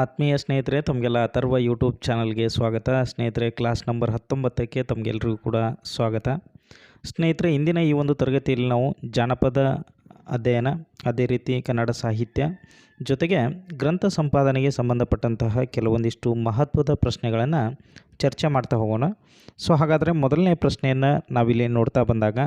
ಆತ್ಮೀಯ ಸ್ನೇಹಿತರೆ, ತಮಗೆಲ್ಲ ಅಥರ್ವ ಯೂಟ್ಯೂಬ್ ಚಾನಲ್ಗೆ ಸ್ವಾಗತ. ಸ್ನೇಹಿತರೆ, ಕ್ಲಾಸ್ ನಂಬರ್ ಹತ್ತೊಂಬತ್ತಕ್ಕೆ ತಮಗೆಲ್ಲರಿಗೂ ಕೂಡ ಸ್ವಾಗತ. ಸ್ನೇಹಿತರೆ, ಇಂದಿನ ಈ ಒಂದು ತರಗತಿಯಲ್ಲಿ ನಾವು ಜಾನಪದ ಅಧ್ಯಯನ, ಅದೇ ರೀತಿ ಕನ್ನಡ ಸಾಹಿತ್ಯ ಜೊತೆಗೆ ಗ್ರಂಥ ಸಂಪಾದನೆಗೆ ಸಂಬಂಧಪಟ್ಟಂತಹ ಕೆಲವೊಂದಿಷ್ಟು ಮಹತ್ವದ ಪ್ರಶ್ನೆಗಳನ್ನು ಚರ್ಚೆ ಮಾಡ್ತಾ ಹೋಗೋಣ. ಸೊ ಹಾಗಾದರೆ ಮೊದಲನೇ ಪ್ರಶ್ನೆಯನ್ನು ನಾವಿಲ್ಲಿ ನೋಡ್ತಾ ಬಂದಾಗ,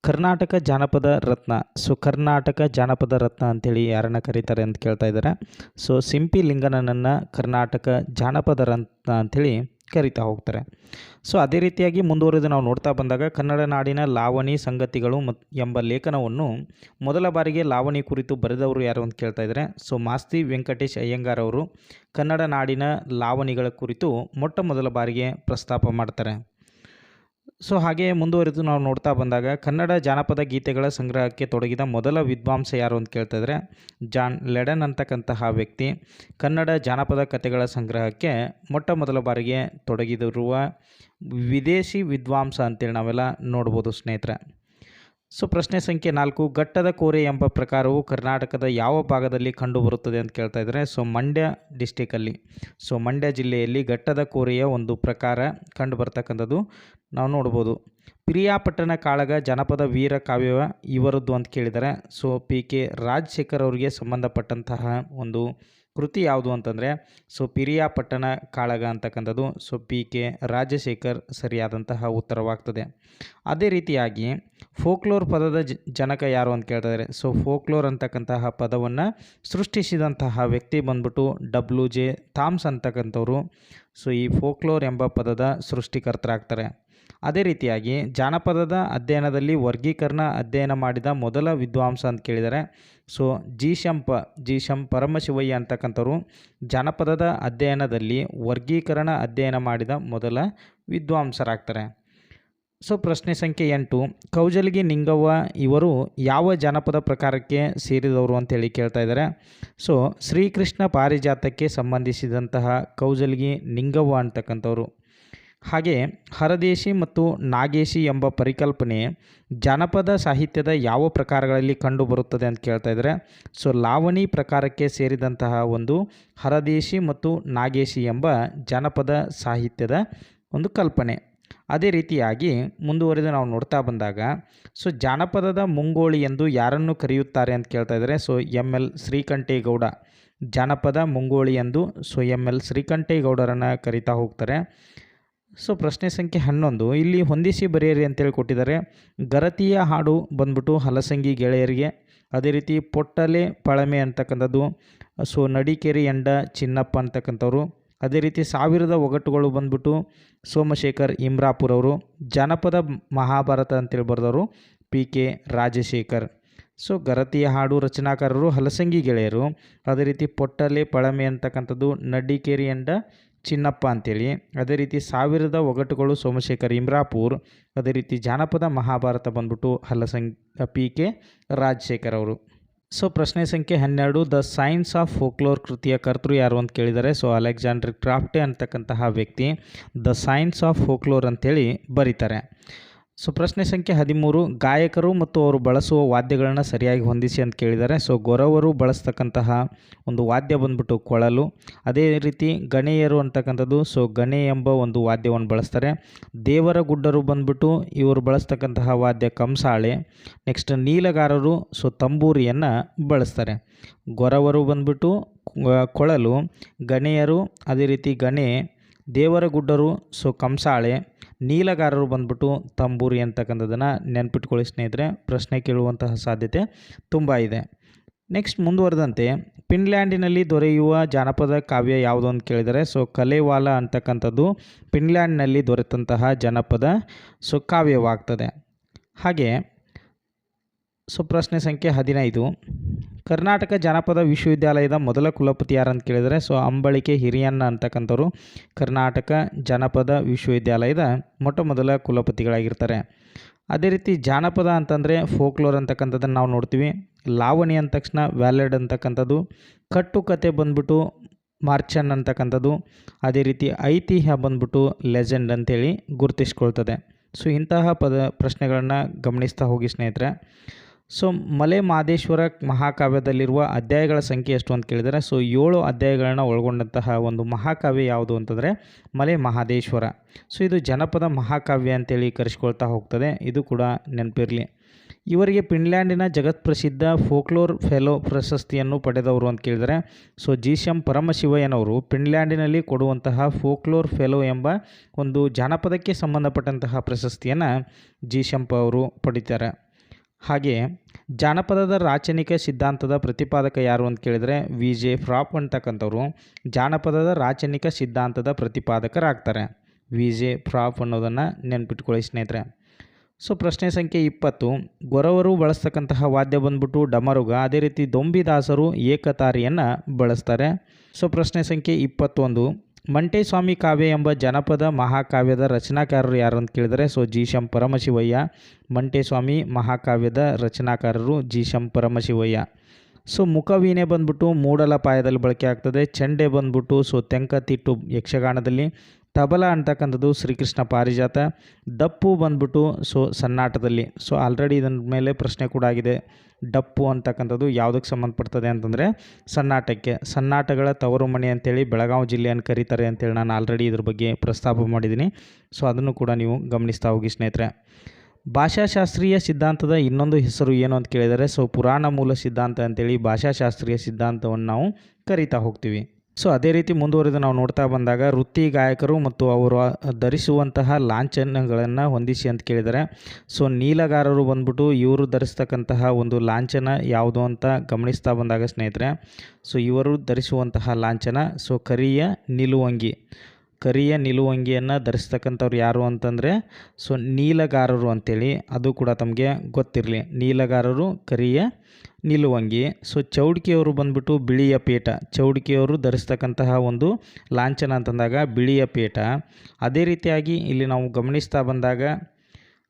ಕರ್ನಾಟಕ ಜಾನಪದ ರತ್ನ. ಸೊ ಕರ್ನಾಟಕ ಜಾನಪದ ರತ್ನ ಅಂಥೇಳಿ ಯಾರನ್ನು ಕರೀತಾರೆ ಅಂತ ಕೇಳ್ತಾ ಇದ್ದಾರೆ. ಸೊ ಸಿಂಪಿ ಲಿಂಗನನ್ನು ಕರ್ನಾಟಕ ಜಾನಪದ ರತ್ನ ಅಂಥೇಳಿ ಕರಿತಾ ಹೋಗ್ತಾರೆ. ಸೊ ಅದೇ ರೀತಿಯಾಗಿ ಮುಂದುವರೆದು ನಾವು ನೋಡ್ತಾ ಬಂದಾಗ, ಕನ್ನಡ ನಾಡಿನ ಲಾವಣಿ ಸಂಗತಿಗಳು ಮತ್ ಎಂಬ ಲೇಖನವನ್ನು ಮೊದಲ ಬಾರಿಗೆ ಲಾವಣಿ ಕುರಿತು ಬರೆದವರು ಯಾರು ಅಂತ ಕೇಳ್ತಾ ಇದ್ದಾರೆ. ಸೊ ಮಾಸ್ತಿ ವೆಂಕಟೇಶ್ ಅಯ್ಯಂಗಾರ್ ಅವರು ಕನ್ನಡ ನಾಡಿನ ಲಾವಣಿಗಳ ಕುರಿತು ಮೊಟ್ಟ ಮೊದಲ ಬಾರಿಗೆ ಪ್ರಸ್ತಾಪ ಮಾಡ್ತಾರೆ. ಸೊ ಹಾಗೆ ಮುಂದುವರೆದು ನಾವು ನೋಡ್ತಾ ಬಂದಾಗ ಕನ್ನಡ ಜಾನಪದ ಗೀತೆಗಳ ಸಂಗ್ರಹಕ್ಕೆ ತೊಡಗಿದ ಮೊದಲ ವಿದ್ವಾಂಸ ಯಾರು ಅಂತ ಕೇಳ್ತಾ ಇದ್ದಾರೆ ಜಾನ್ ಲೆಡನ್ ಅಂತಕ್ಕಂತಹ ವ್ಯಕ್ತಿ. ಕನ್ನಡ ಜಾನಪದ ಕಥೆಗಳ ಸಂಗ್ರಹಕ್ಕೆ ಮೊಟ್ಟ ಮೊದಲ ಬಾರಿಗೆ ತೊಡಗಿದಿರುವ ವಿದೇಶಿ ವಿದ್ವಾಂಸ ಅಂತೇಳಿ ನಾವೆಲ್ಲ ನೋಡ್ಬೋದು ಸ್ನೇಹಿತರೆ. ಸೊ ಪ್ರಶ್ನೆ ಸಂಖ್ಯೆ ನಾಲ್ಕು, ಘಟ್ಟದ ಕೋರೆ ಎಂಬ ಪ್ರಕಾರವು ಕರ್ನಾಟಕದ ಯಾವ ಭಾಗದಲ್ಲಿ ಕಂಡುಬರುತ್ತದೆ ಅಂತ ಕೇಳ್ತಾ ಇದ್ದಾರೆ ಸೊ ಮಂಡ್ಯ ಡಿಸ್ಟಿಕಲ್ಲಿ ಸೊ ಮಂಡ್ಯ ಜಿಲ್ಲೆಯಲ್ಲಿ ಘಟ್ಟದ ಕೋರೆಯ ಒಂದು ಪ್ರಕಾರ ಕಂಡು ಬರ್ತಕ್ಕಂಥದ್ದು ನಾವು ನೋಡ್ಬೋದು. ಪಿರಿಯಾಪಟ್ಟಣ ಕಾಳಗ ಜನಪದ ವೀರ ಕಾವ್ಯ ಇವರದ್ದು ಅಂತ ಕೇಳಿದ್ದಾರೆ ಸೊ ಪಿ ಕೆ ರಾಜಶೇಖರ್ ಅವರಿಗೆ ಸಂಬಂಧಪಟ್ಟಂತಹ ಒಂದು ಕೃತಿ ಯಾವುದು ಅಂತಂದರೆ, ಸೊ ಪಿರಿಯಾಪಟ್ಟಣ ಕಾಳಗ ಅಂತಕ್ಕಂಥದ್ದು, ಸೊ ಪಿ ಕೆ ರಾಜಶೇಖರ್ ಸರಿಯಾದಂತಹ ಉತ್ತರವಾಗ್ತದೆ. ಅದೇ ರೀತಿಯಾಗಿ ಫೋಕ್ಲೋರ್ ಪದದ ಜನಕ ಯಾರು ಅಂತ ಕೇಳ್ತಿದ್ದಾರೆ ಸೊ ಫೋಕ್ಲೋರ್ ಅಂತಕ್ಕಂತಹ ಪದವನ್ನು ಸೃಷ್ಟಿಸಿದಂತಹ ವ್ಯಕ್ತಿ ಬಂದ್ಬಿಟ್ಟು ಡಬ್ಲ್ಯೂ ಜೆ ಥಾಮ್ಸ್ ಅಂತಕ್ಕಂಥವ್ರು. ಸೊ ಈ ಫೋಕ್ಲೋರ್ ಎಂಬ ಪದದ ಸೃಷ್ಟಿಕರ್ತರಾಗ್ತಾರೆ. ಅದೇ ರೀತಿಯಾಗಿ ಜಾನಪದದ ಅಧ್ಯಯನದಲ್ಲಿ ವರ್ಗೀಕರಣ ಅಧ್ಯಯನ ಮಾಡಿದ ಮೊದಲ ವಿದ್ವಾಂಸ ಅಂತ ಕೇಳಿದರೆ, so G Shampa, G Sham Paramashivaiah ಅಂತಕ್ಕಂಥವ್ರು ಜಾನಪದದ ಅಧ್ಯಯನದಲ್ಲಿ ವರ್ಗೀಕರಣ ಅಧ್ಯಯನ ಮಾಡಿದ ಮೊದಲ ವಿದ್ವಾಂಸರಾಗ್ತಾರೆ. ಸೊ ಪ್ರಶ್ನೆ ಸಂಖ್ಯೆ ಎಂಟು, ಕೌಜಲ್ಗಿ ನಿಂಗವ್ವ ಇವರು ಯಾವ ಜಾನಪದ ಪ್ರಕಾರಕ್ಕೆ ಸೇರಿದವರು ಅಂತೇಳಿ ಕೇಳ್ತಾ ಇದ್ದಾರೆ. ಸೊ ಶ್ರೀಕೃಷ್ಣ ಪಾರಿಜಾತಕ್ಕೆ ಸಂಬಂಧಿಸಿದಂತಹ ಕೌಜಲ್ಗಿ ನಿಂಗವ್ವ ಅಂತಕ್ಕಂಥವ್ರು. ಹಾಗೆ ಹರದೇಶಿ ಮತ್ತು ನಾಗೇಶಿ ಎಂಬ ಪರಿಕಲ್ಪನೆ ಜಾನಪದ ಸಾಹಿತ್ಯದ ಯಾವ ಪ್ರಕಾರಗಳಲ್ಲಿ ಕಂಡುಬರುತ್ತದೆ ಅಂತ ಕೇಳ್ತಾ ಇದ್ದಾರೆ. ಸೊ ಲಾವಣಿ ಪ್ರಕಾರಕ್ಕೆ ಸೇರಿದಂತಹ ಒಂದು ಹರದೇಶಿ ಮತ್ತು ನಾಗೇಶಿ ಎಂಬ ಜಾನಪದ ಸಾಹಿತ್ಯದ ಒಂದು ಕಲ್ಪನೆ. ಅದೇ ರೀತಿಯಾಗಿ ಮುಂದುವರೆದು ನಾವು ನೋಡ್ತಾ ಬಂದಾಗ, ಸೊ ಜಾನಪದದ ಮುಂಗೋಳಿ ಎಂದು ಯಾರನ್ನು ಕರೆಯುತ್ತಾರೆ ಅಂತ ಕೇಳ್ತಾ ಇದ್ದಾರೆ. ಸೊ ಎಂ ಎಲ್ ಶ್ರೀಕಂಠೇಗೌಡ, ಜಾನಪದ ಮುಂಗೋಳಿ ಎಂದು ಸೊ ಎಂ ಎಲ್ ಶ್ರೀಕಂಠೇಗೌಡರನ್ನು ಕರಿತಾ ಹೋಗ್ತಾರೆ. ಸೊ ಪ್ರಶ್ನೆ ಸಂಖ್ಯೆ ಹನ್ನೊಂದು, ಇಲ್ಲಿ ಹೊಂದಿಸಿ ಬರೆಯಿರಿ ಅಂತೇಳಿ ಕೊಟ್ಟಿದ್ದಾರೆ. ಗರತಿಯ ಹಾಡು ಬಂದ್ಬಿಟ್ಟು ಹಲಸಂಗಿ ಗೆಳೆಯರಿಗೆ, ಅದೇ ರೀತಿ ಪೊಟ್ಟಲೆ ಪಳಮೆ ಅಂತಕ್ಕಂಥದ್ದು, ಸೊ ನಡಿಕೆರೆ ಎಂಡ ಚಿನ್ನಪ್ಪ ಅಂತಕ್ಕಂಥವ್ರು ಅದೇ ರೀತಿ ಸಾವಿರದ ಒಗಟುಗಳು ಬಂದ್ಬಿಟ್ಟು ಸೋಮಶೇಖರ್ ಇಮ್ರಾಪುರ್ ಅವರು ಜಾನಪದ ಮಹಾಭಾರತ ಅಂತೇಳಿ ಬರೆದವರು ಪಿ ಕೆ ರಾಜಶೇಖರ್. ಸೊ, ಗರತಿಯ ಹಾಡು ರಚನಾಕಾರರು ಹಲಸಂಗಿ ಗೆಳೆಯರು, ಅದೇ ರೀತಿ ಪೊಟ್ಟಲೆ ಪಳಮೆ ಅಂತಕ್ಕಂಥದ್ದು ನಡಿಕೇರಿ ಎಂಡ ಚಿನ್ನಪ್ಪ ಅಂತೇಳಿ. ಅದೇ ರೀತಿ ಸಾವಿರದ ಒಗಟುಗಳು ಸೋಮಶೇಖರ್ ಇಮ್ರಾಪುರ್, ಅದೇ ರೀತಿ ಜಾನಪದ ಮಹಾಭಾರತ ಬಂದ್ಬಿಟ್ಟು ಹಲಸಂಗಿ, ಪಿ ಕೆ ರಾಜಶೇಖರ್ ಅವರು. ಸೊ ಪ್ರಶ್ನೆ ಸಂಖ್ಯೆ ಹನ್ನೆರಡು, ದ ಸೈನ್ಸ್ ಆಫ್ ಫೋಕ್ಲೋರ್ ಕೃತಿಯ ಕರ್ತೃ ಯಾರು ಅಂತ ಕೇಳಿದ್ದಾರೆ ಸೊ ಅಲೆಕ್ಸಾಂಡರ್ ಕ್ರಾಫ್ಟೆ ಅಂತಕ್ಕಂತಹ ವ್ಯಕ್ತಿ, ದ ಸೈನ್ಸ್ ಆಫ್ ಫೋಕ್ಲೋರ್ ಅಂತೇಳಿ ಬರೀತಾರೆ. ಸೊ ಪ್ರಶ್ನೆ ಸಂಖ್ಯೆ ಹದಿಮೂರು, ಗಾಯಕರು ಮತ್ತು ಅವರು ಬಳಸುವ ವಾದ್ಯಗಳನ್ನು ಸರಿಯಾಗಿ ಹೊಂದಿಸಿ ಅಂತ ಕೇಳಿದ್ದಾರೆ. ಸೊ, ಗೊರವರು ಬಳಸ್ತಕ್ಕಂತಹ ಒಂದು ವಾದ್ಯ ಬಂದ್ಬಿಟ್ಟು ಕೊಳಲು. ಅದೇ ರೀತಿ ಗಣೆಯರು ಅಂತಕ್ಕಂಥದ್ದು, ಸೊ, ಗಣೆ ಎಂಬ ಒಂದು ವಾದ್ಯವನ್ನು ಬಳಸ್ತಾರೆ. ದೇವರ ಗುಡ್ಡರು ಬಂದ್ಬಿಟ್ಟು ಇವರು ಬಳಸ್ತಕ್ಕಂತಹ ವಾದ್ಯ ಕಂಸಾಳೆ. ನೆಕ್ಸ್ಟ್ ನೀಲಗಾರರು, ಸೊ, ತಂಬೂರಿಯನ್ನು ಬಳಸ್ತಾರೆ. ಗೊರವರು ಬಂದ್ಬಿಟ್ಟು ಕೊಳಲು. ಗಣೆಯರು, ಅದೇ ರೀತಿ ಗಣೆ. ದೇವರ ಗುಡ್ಡರು, ಸೊ, ಕಂಸಾಳೆ. ನೀಲಗಾರರು ಬಂದ್ಬಿಟ್ಟು ತಂಬೂರಿ ಅಂತಕ್ಕಂಥದ್ದನ್ನು ನೆನ್ಪಿಟ್ಕೊಳ್ಳಿ ಸ್ನೇಹಿತರೆ, ಪ್ರಶ್ನೆ ಕೇಳುವಂತಹ ಸಾಧ್ಯತೆ ತುಂಬ ಇದೆ. ನೆಕ್ಸ್ಟ್ ಮುಂದುವರೆದಂತೆ, ಫಿನ್ಲ್ಯಾಂಡಿನಲ್ಲಿ ದೊರೆಯುವ ಜಾನಪದ ಕಾವ್ಯ ಯಾವುದು ಅಂತ ಕೇಳಿದರೆ, ಸೊ ಕಲೆವಾಲ ಅಂತಕ್ಕಂಥದ್ದು ಫಿನ್ಲ್ಯಾಂಡ್ನಲ್ಲಿ ದೊರೆತಂತಹ ಜನಪದ ಸೊ ಕಾವ್ಯವಾಗ್ತದೆ. ಹಾಗೆ ಸೊ ಪ್ರಶ್ನೆ ಸಂಖ್ಯೆ ಹದಿನೈದು. ಕರ್ನಾಟಕ ಜಾನಪದ ವಿಶ್ವವಿದ್ಯಾಲಯದ ಮೊದಲ ಕುಲಪತಿ ಯಾರು ಅಂತ ಕೇಳಿದರೆ, ಸೊ ಅಂಬಳಿಕೆ ಹಿರಿಯಣ್ಣ ಅಂತಕ್ಕಂಥವ್ರು ಕರ್ನಾಟಕ ಜಾನಪದ ವಿಶ್ವವಿದ್ಯಾಲಯದ ಮೊಟ್ಟ ಮೊದಲ ಕುಲಪತಿಗಳಾಗಿರ್ತಾರೆ. ಅದೇ ರೀತಿ ಜಾನಪದ ಅಂತಂದರೆ ಫೋಕ್ಲೋರ್ ಅಂತಕ್ಕಂಥದ್ದನ್ನು ನಾವು ನೋಡ್ತೀವಿ. ಲಾವಣಿ ಅಂದ ತಕ್ಷಣ ವ್ಯಾಲೆಡ್ ಅಂತಕ್ಕಂಥದ್ದು. ಕಟ್ಟುಕತೆ ಬಂದ್ಬಿಟ್ಟು ಮಾರ್ಚನ್ ಅಂತಕ್ಕಂಥದ್ದು. ಅದೇ ರೀತಿ ಐತಿಹ್ಯ ಬಂದ್ಬಿಟ್ಟು ಲೆಜೆಂಡ್ ಅಂತೇಳಿ ಗುರುತಿಸ್ಕೊಳ್ತದೆ. ಸೊ ಇಂತಹ ಪದ ಪ್ರಶ್ನೆಗಳನ್ನು ಗಮನಿಸ್ತಾ ಹೋಗಿ ಸ್ನೇಹಿತರೆ. ಸೊ ಮಲೆ ಮಹಾದೇಶ್ವರ ಮಹಾಕಾವ್ಯದಲ್ಲಿರುವ ಅಧ್ಯಾಯಗಳ ಸಂಖ್ಯೆ ಎಷ್ಟು ಅಂತ ಕೇಳಿದರೆ, ಸೊ ಏಳು ಅಧ್ಯಾಯಗಳನ್ನು ಒಳಗೊಂಡಂತಹ ಒಂದು ಮಹಾಕಾವ್ಯ ಯಾವುದು ಅಂತಂದರೆ ಮಲೆ ಮಹಾದೇಶ್ವರ ಸೊ ಇದು ಜನಪದ ಮಹಾಕಾವ್ಯ ಅಂತೇಳಿ ಕರೆಸ್ಕೊಳ್ತಾ ಹೋಗ್ತದೆ, ಇದು ಕೂಡ ನೆನಪಿರಲಿ. ಇವರಿಗೆ ಫಿನ್ಲ್ಯಾಂಡಿನ ಜಗತ್ಪ್ರಸಿದ್ಧ ಫೋಕ್ಲೋರ್ ಫೆಲೋ ಪ್ರಶಸ್ತಿಯನ್ನು ಪಡೆದವರು ಅಂತ ಕೇಳಿದರೆ, ಸೊ ಜೀಶಂ ಪರಮಶಿವಯ್ಯನವರು ಫಿನ್ಲ್ಯಾಂಡಿನಲ್ಲಿ ಕೊಡುವಂತಹ ಫೋಕ್ಲೋರ್ ಫೆಲೋ ಎಂಬ ಒಂದು ಜಾನಪದಕ್ಕೆ ಸಂಬಂಧಪಟ್ಟಂತಹ ಪ್ರಶಸ್ತಿಯನ್ನು ಜೀಶಂಪ ಅವರು ಪಡಿತಾರೆ. ಹಾಗೆ ಜಾನಪದದ ರಾಚನಿಕ ಸಿದ್ಧಾಂತದ ಪ್ರತಿಪಾದಕ ಯಾರು ಅಂತ ಕೇಳಿದರೆ ವಿ ಜೆ ಫ್ರಾಪ್ ಅಂತಕ್ಕಂಥವ್ರು ಜಾನಪದದ ರಾಚನಿಕ ಸಿದ್ಧಾಂತದ ಪ್ರತಿಪಾದಕರಾಗ್ತಾರೆ. ವಿ ಜೆ ಫ್ರಾಪ್ ಅನ್ನೋದನ್ನು ನೆನ್ಪಿಟ್ಕೊಳ್ಳಿ ಸ್ನೇಹಿತರೆ. ಸೊ ಪ್ರಶ್ನೆ ಸಂಖ್ಯೆ ಇಪ್ಪತ್ತು, ಗೊರವರು ಬಳಸ್ತಕ್ಕಂತಹ ವಾದ್ಯ ಬಂದ್ಬಿಟ್ಟು ಡಮರುಗ ಅದೇ ರೀತಿ ದೊಂಬಿದಾಸರು ಏಕತಾರಿಯನ್ನು ಬಳಸ್ತಾರೆ. ಸೊ ಪ್ರಶ್ನೆ ಸಂಖ್ಯೆ ಇಪ್ಪತ್ತೊಂದು ಮಂಟೇಸ್ವಾಮಿ ಕಾವ್ಯ ಎಂಬ ಜನಪದ ಮಹಾಕಾವ್ಯದ ರಚನಾಕಾರರು ಯಾರು ಅಂತ ಕೇಳಿದರೆ ಸೊ ಜೀಶಂ ಪರಮಶಿವಯ್ಯ. ಮಂಟೇಸ್ವಾಮಿ ಮಹಾಕಾವ್ಯದ ರಚನಾಕಾರರು ಜೀಶಂ ಪರಮಶಿವಯ್ಯ. ಸೊ, ಮುಖವೀಣೆ ಬಂದ್ಬಿಟ್ಟು ಮೂಡಲ ಪಾಯದಲ್ಲಿ ಬಳಕೆ ಆಗ್ತದೆ, ಚಂಡೆ ಬಂದ್ಬಿಟ್ಟು ಸೊ, ತೆಂಕತಿಟ್ಟು ಯಕ್ಷಗಾನದಲ್ಲಿ. ತಬಲ ಅಂತಕ್ಕಂಥದ್ದು ಶ್ರೀಕೃಷ್ಣ ಪಾರಿಜಾತ. ದಪ್ಪು ಬಂದ್ಬಿಟ್ಟು ಸೊ ಸನ್ನಾಟದಲ್ಲಿ. ಸೊ ಆಲ್ರೆಡಿ ಇದನ್ನ ಮೇಲೆ ಪ್ರಶ್ನೆ ಕೂಡ ಆಗಿದೆ. ಡಪ್ಪು ಅಂತಕ್ಕಂಥದ್ದು ಯಾವುದಕ್ಕೆ ಸಂಬಂಧಪಡ್ತದೆ ಅಂತಂದರೆ ಸನ್ನಾಟಕ್ಕೆ. ಸನ್ನಾಟಗಳ ತವರು ಮನೆ ಅಂತೇಳಿ ಬೆಳಗಾವಿ ಜಿಲ್ಲೆಯನ್ನು ಕರೀತಾರೆ ಅಂತೇಳಿ ನಾನು ಆಲ್ರೆಡಿ ಇದ್ರ ಬಗ್ಗೆ ಪ್ರಸ್ತಾಪ ಮಾಡಿದ್ದೀನಿ. ಸೊ ಅದನ್ನು ಕೂಡ ನೀವು ಗಮನಿಸ್ತಾ ಹೋಗಿ ಸ್ನೇಹಿತರೆ. ಭಾಷಾಶಾಸ್ತ್ರೀಯ ಸಿದ್ಧಾಂತದ ಇನ್ನೊಂದು ಹೆಸರು ಏನು ಅಂತ ಕೇಳಿದರೆ ಸೊ ಪುರಾಣ ಮೂಲ ಸಿದ್ಧಾಂತ ಅಂತೇಳಿ ಭಾಷಾಶಾಸ್ತ್ರೀಯ ಸಿದ್ಧಾಂತವನ್ನು ನಾವು ಕರಿತಾ ಹೋಗ್ತೀವಿ. ಸೊ ಅದೇ ರೀತಿ ಮುಂದುವರೆದು ನಾವು ನೋಡ್ತಾ ಬಂದಾಗ ವೃತ್ತಿ ಗಾಯಕರು ಮತ್ತು ಅವರು ಧರಿಸುವಂತಹ ಲಾಂಛನಗಳನ್ನು ಹೊಂದಿಸಿ ಅಂತ ಕೇಳಿದರೆ ಸೊ ನೀಲಗಾರರು ಬಂದ್ಬಿಟ್ಟು ಇವರು ಧರಿಸ್ತಕ್ಕಂತಹ ಒಂದು ಲಾಂಛನ ಯಾವುದು ಅಂತ ಗಮನಿಸ್ತಾ ಬಂದಾಗ ಸ್ನೇಹಿತರೆ ಸೊ ಇವರು ಧರಿಸುವಂತಹ ಲಾಂಛನ ಸೊ ಕರಿಯ ನಿಲುವಂಗಿ. ಕರಿಯ ನಿಲುವಂಗಿಯನ್ನು ಧರಿಸ್ತಕ್ಕಂಥವ್ರು ಯಾರು ಅಂತಂದರೆ ಸೊ ನೀಲಗಾರರು ಅಂತೇಳಿ, ಅದು ಕೂಡ ತಮಗೆ ಗೊತ್ತಿರಲಿ. ನೀಲಗಾರರು, ಕರಿಯ ನಿಲುವಂಗಿ ಸೊ ಚೌಡಿಕೆಯವರು ಬಂದ್ಬಿಟ್ಟು ಬಿಳಿಯ ಪೇಟ. ಚೌಡಿಕೆಯವರು ಧರಿಸ್ತಕ್ಕಂತಹ ಒಂದು ಲಾಂಛನ ಅಂತಂದಾಗ ಬಿಳಿಯ ಪೇಟ. ಅದೇ ರೀತಿಯಾಗಿ ಇಲ್ಲಿ ನಾವು ಗಮನಿಸ್ತಾ ಬಂದಾಗ